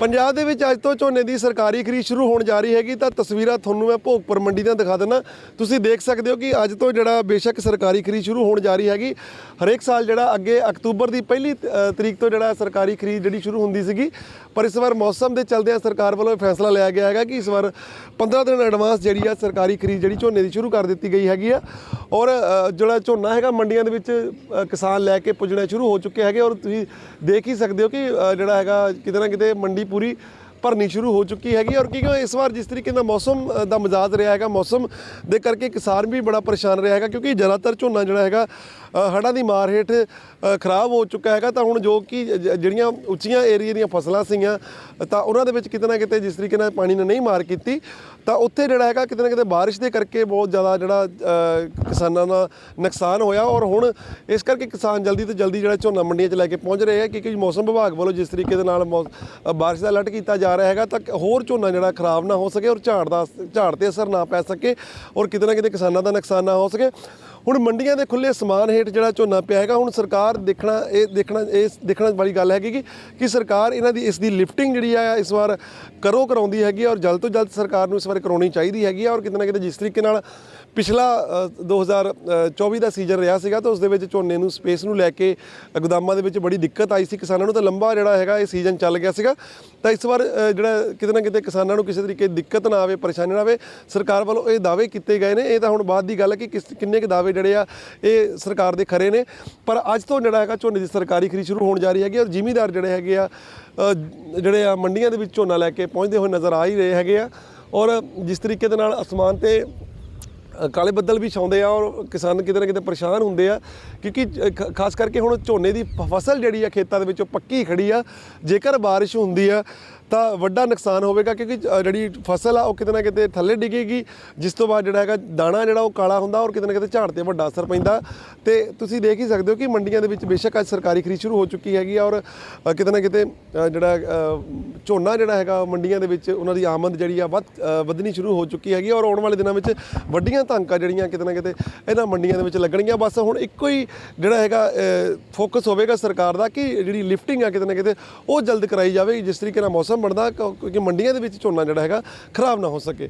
ਪੰਜਾਬ ਦੇ ਵਿੱਚ ਅੱਜ ਤੋਂ ਝੋਨੇ ਦੀ ਸਰਕਾਰੀ ਖਰੀਦ ਸ਼ੁਰੂ ਹੋਣ ਜਾ ਰਹੀ ਹੈਗੀ, ਤਾਂ ਤਸਵੀਰਾਂ ਤੁਹਾਨੂੰ ਮੈਂ ਭੋਗਪੁਰ ਮੰਡੀ ਦੀਆਂ ਦਿਖਾ ਦਿੰਦਾ। ਤੁਸੀਂ ਦੇਖ ਸਕਦੇ ਹੋ ਕਿ ਅੱਜ ਤੋਂ ਜਿਹੜਾ ਬੇਸ਼ੱਕ ਸਰਕਾਰੀ ਖਰੀਦ ਸ਼ੁਰੂ ਹੋਣ ਜਾ ਰਹੀ ਹੈਗੀ। ਹਰੇਕ ਸਾਲ ਜਿਹੜਾ ਅੱਗੇ ਅਕਤੂਬਰ ਦੀ ਪਹਿਲੀ ਤਰੀਕ ਤੋਂ ਜਿਹੜਾ ਸਰਕਾਰੀ ਖਰੀਦ ਜਿਹੜੀ ਸ਼ੁਰੂ ਹੁੰਦੀ ਸੀਗੀ, ਪਰ ਇਸ ਵਾਰ ਮੌਸਮ ਦੇ ਚਲਦਿਆਂ ਸਰਕਾਰ ਵੱਲੋਂ ਇਹ ਫੈਸਲਾ ਲਿਆ ਗਿਆ ਹੈਗਾ ਕਿ ਇਸ ਵਾਰ 15 ਦਿਨ ਐਡਵਾਂਸ ਜਿਹੜੀ ਆ ਸਰਕਾਰੀ ਖਰੀਦ ਜਿਹੜੀ ਝੋਨੇ ਦੀ ਸ਼ੁਰੂ ਕਰ ਦਿੱਤੀ ਗਈ ਹੈਗੀ ਆ। ਔਰ ਜਿਹੜਾ ਝੋਨਾ ਹੈਗਾ ਮੰਡੀਆਂ ਦੇ ਵਿੱਚ ਕਿਸਾਨ ਲੈ ਕੇ ਪੁੱਜਣੇ ਸ਼ੁਰੂ ਹੋ ਚੁੱਕੇ ਹੈਗੇ। ਔਰ ਤੁਸੀਂ ਦੇਖ ਹੀ ਸਕਦੇ ਹੋ ਕਿ ਜਿਹੜਾ ਹੈਗਾ ਕਿਤੇ ਨਾ ਕਿਤੇ ਮੰਡੀ ਪੂਰੀ ਭਰਨੀ ਸ਼ੁਰੂ ਹੋ ਚੁੱਕੀ ਹੈਗੀ ਔਰ ਕਿਉਂਕਿ ਇਸ ਵਾਰ ਜਿਸ ਤਰੀਕੇ ਦਾ ਮੌਸਮ ਦਾ ਮਜ਼ਾਜ ਰਿਹਾ ਹੈਗਾ ਮੌਸਮ ਦੇ ਕਰਕੇ ਕਿਸਾਨ ਵੀ ਬੜਾ ਪਰੇਸ਼ਾਨ ਰਿਹਾ ਹੈਗਾ ਕਿਉਂਕਿ ਜ਼ਿਆਦਾਤਰ ਝੋਨਾ ਜਿਹੜਾ ਹੈਗਾ ਅ, ਹੜ੍ਹਾਂ ਦੀ ਮਾਰ ਹੇਠ ਖਰਾਬ ਹੋ ਚੁੱਕਾ ਹੈਗਾ ਤਾਂ ਹੁਣ ਜੋ ਕਿ ਜਿਹੜੀਆਂ ਉੱਚੀਆਂ ਏਰੀਆ ਦੀਆਂ ਫਸਲਾਂ ਸੀਗੀਆਂ ਤਾਂ ਉਹਨਾਂ ਦੇ ਵਿੱਚ ਕਿਤੇ ਨਾ ਕਿਤੇ ਜਿਸ ਤਰੀਕੇ ਨਾਲ ਪਾਣੀ ਨੇ ਨਹੀਂ ਮਾਰ ਕੀਤੀ ਤਾਂ ਉੱਥੇ ਜਿਹੜਾ ਹੈਗਾ ਕਿਤੇ ਨਾ ਕਿਤੇ ਬਾਰਿਸ਼ ਦੇ ਕਰਕੇ ਬਹੁਤ ਜ਼ਿਆਦਾ ਜਿਹੜਾ ਕਿਸਾਨਾਂ ਦਾ ਨੁਕਸਾਨ ਹੋਇਆ ਔਰ ਹੁਣ ਇਸ ਕਰਕੇ ਕਿਸਾਨ ਜਲਦੀ ਤੋਂ ਜਲਦੀ ਜਿਹੜਾ ਝੋਨਾ ਮੰਡੀਆਂ 'ਚ ਲੈ ਕੇ ਪਹੁੰਚ ਰਹੇ ਹੈ ਕਿਉਂਕਿ ਮੌਸਮ ਵਿਭਾਗ ਵੱਲੋਂ ਜਿਸ ਤਰੀਕੇ ਦੇ ਨਾਲ ਮੌ- ਬਾਰਿਸ਼ ਦਾ ਅਲਰਟ ਕੀਤਾ ਜਾ ਰਿਹਾ ਹੈਗਾ ਤਾਂ ਹੋਰ ਝੋਨਾ ਜਿਹੜਾ ਖਰਾਬ ਨਾ ਹੋ ਸਕੇ ਔਰ ਝਾੜ ਦਾ ਝਾੜ ਤੇ ਅਸਰ ਨਾ ਪੈ ਸਕੇ ਔਰ ਕਿਤੇ ਨਾ ਕਿਤੇ ਕਿਸਾਨਾਂ ਦਾ ਨੁਕਸਾਨ ਨਾ ਹੋ ਸਕੇ। ਹੁਣ ਮੰਡੀਆਂ ਦੇ ਖੁੱਲੇ ਸਮਾਨ ਹੇਠ ਜਿਹੜਾ ਝੋਨਾ ਪਿਆ ਹੈਗਾ ਹੁਣ ਸਰਕਾਰ ਦੇਖਣਾ ਇਹ ਦੇਖਣਾ ਇਸ ਦੇਖਣ ਵਾਲੀ ਗੱਲ ਹੈਗੀ ਕਿ ਕਿ ਸਰਕਾਰ ਇਹਨਾਂ ਦੀ ਇਸ ਦੀ ਲਿਫਟਿੰਗ ਜਿਹੜੀ ਆ ਇਸ ਵਾਰ ਕਰੋ ਕਰਾਉਂਦੀ ਹੈਗੀ ਔਰ ਜਲਦ ਤੋਂ ਜਲਦ ਸਰਕਾਰ ਨੂੰ ਇਸ ਵਾਰ ਕਰਾਉਣੀ ਚਾਹੀਦੀ ਹੈਗੀ ਆ ਔਰ ਕਿਤੇ ਨਾ ਕਿਤੇ ਜਿਸ ਤਰੀਕੇ ਨਾਲ ਪਿਛਲਾ ਅ, 2024 ਦਾ ਸੀਜ਼ਨ ਰਿਹਾ ਸੀਗਾ ਤਾਂ ਉਸ ਦੇ ਵਿੱਚ ਝੋਨੇ ਨੂੰ ਸਪੇਸ ਨੂੰ ਲੈ ਕੇ ਗੋਦਾਮਾਂ ਦੇ ਵਿੱਚ ਬੜੀ ਦਿੱਕਤ ਆਈ ਸੀ ਕਿਸਾਨਾਂ ਨੂੰ ਤਾਂ ਲੰਬਾ ਜਿਹੜਾ ਹੈਗਾ ਇਹ ਸੀਜ਼ਨ ਚੱਲ ਗਿਆ ਸੀਗਾ। ਤਾਂ ਇਸ ਵਾਰ ਜਿਹੜਾ ਕਿਤੇ ਨਾ ਕਿਤੇ ਕਿਸਾਨਾਂ ਨੂੰ ਕਿਸੇ ਤਰੀਕੇ ਦਿੱਕਤ ਨਾ ਆਵੇ, ਪਰੇਸ਼ਾਨੀ ਨਾ ਆਵੇ, ਸਰਕਾਰ ਵੱਲੋਂ ਇਹ ਦਾਅਵੇ ਕੀਤੇ ਗਏ ਨੇ। ਇਹ ਤਾਂ ਹੁਣ ਬਾਅਦ ਦੀ ਗੱਲ ਹੈ ਕਿ ਕਿਸ- ਕਿੰਨੇ ਕੁ ਦਾਅਵੇ ਜਿਹੜੇ ਆ, ਇਹ ਸਰਕਾਰ ਦੇ ਖਰੇ ਨੇ। ਪਰ ਅੱਜ ਤੋਂ ਜਿਹੜਾ ਹੈਗਾ, ਝੋਨੇ ਦੀ ਸਰਕਾਰੀ ਖਰੀਦ ਸ਼ੁਰੂ ਹੋਣ ਜਾ ਰਹੀ ਹੈਗੀ ਔਰ ਜ਼ਿਮੀਦਾਰ ਜਿਹੜੇ ਹੈਗੇ ਆ ਜਿਹੜੇ ਆ ਮੰਡੀਆਂ ਦੇ ਵਿੱਚ ਝੋਨਾ ਲੈ ਕੇ ਪਹੁੰਚਦੇ ਹੋਏ ਨਜ਼ਰ ਆ ਹੀ ਰਹੇ ਹੈਗੇ ਆ। ਔਰ ਜਿਸ ਤਰੀਕੇ ਦੇ ਨਾਲ ਅਸਮਾਨ ਤੇ ਕਾਲੇ ਬੱਦਲ ਵੀ ਛਾਉਂਦੇ ਆ ਔਰ ਕਿਸਾਨ ਕਿਤੇ ਨਾ ਕਿਤੇ ਪਰੇਸ਼ਾਨ ਹੁੰਦੇ ਆ। ਕਿਉਂਕਿ ਖਾਸ ਕਰਕੇ ਹੁਣ ਝੋਨੇ ਦੀ ਫ- ਫਸਲ ਜਿਹੜੀ ਆ ਖੇਤਾਂ ਦੇ ਵਿੱਚੋਂ ਪੱਕੀ ਖੜੀ ਆ। ਜੇਕਰ ਬਾਰਿਸ਼ ਹੁੰਦੀ ਆ ਤਾਂ ਵੱਡਾ ਨੁਕਸਾਨ ਹੋਵੇਗਾ ਕਿਉਂਕਿ ਜਿਹੜੀ ਫਸਲ ਆ, ਉਹ ਕਿਤੇ ਨਾ ਕਿਤੇ ਥੱਲੇ ਡਿੱਗੇਗੀ, ਜਿਸ ਤੋਂ ਬਾਅਦ ਜਿਹੜਾ ਹੈਗਾ ਦਾਣਾ ਜਿਹੜਾ ਉਹ ਕਾਲਾ ਹੁੰਦਾ ਔਰ ਕਿਤੇ ਨਾ ਕਿਤੇ ਝਾੜ ਤੇ ਵੱਡਾ ਅਸਰ ਪੈਂਦਾ। ਤੇ ਤੁਸੀਂ ਦੇਖ ਹੀ ਸਕਦੇ ਹੋ ਕਿ ਮੰਡੀਆਂ ਦੇ ਵਿੱਚ ਬੇਸ਼ੱਕ ਅੱਜ ਸਰਕਾਰੀ ਖਰੀਦ ਸ਼ੁਰੂ ਹੋ ਚੁੱਕੀ ਹੈਗੀ ਆ ਔਰ ਕਿਤੇ ਨਾ ਕਿਤੇ ਜਿਹੜਾ ਝੋਨਾ ਜਿਹੜਾ ਹੈਗਾ ਮੰਡੀਆਂ ਦੇ ਵਿੱਚ ਉਹਨਾਂ ਦੀ ਆਮਦ ਜਿਹੜੀ ਆ ਵੱਧ ਅ, ਵਧਣੀ ਸ਼ੁਰੂ ਹੋ ਚੁੱਕੀ ਹੈਗੀ ਔਰ ਆਉਣ ਵਾਲੇ ਦਿਨਾਂ ਵਿੱਚ ਵੱਡੀਆਂ ਧਾਂਕਾਂ ਜਿਹੜੀਆਂ ਕਿਤੇ ਨਾ ਕਿਤੇ ਇਹਨਾਂ ਮੰਡੀਆਂ ਦੇ ਵਿੱਚ ਲੱਗਣਗੀਆਂ। ਬਸ ਹੁਣ ਇੱਕੋ ਹੀ ਜਿਹੜਾ ਹੈਗਾ ਫੋਕਸ ਹੋਵੇਗਾ ਸਰਕਾਰ ਦਾ ਕਿ ਜਿਹੜੀ ਲਿਫਟਿੰਗ ਆ ਕਿਤੇ ਨਾ ਕਿਤੇ ਉਹ ਜਲਦ ਕਰਾਈ ਜਾਵੇ ਜਿਸ ਤਰੀਕੇ ਨਾਲ ਮੌਸਮ ਬਣਦਾ ਕਿਉਂ- ਕਿਉਂਕਿ ਮੰਡੀਆਂ ਦੇ ਵਿੱਚ ਝੋਨਾ ਜਿਹੜਾ ਹੈਗਾ ਖਰਾਬ ਨਾ ਹੋ ਸਕੇ।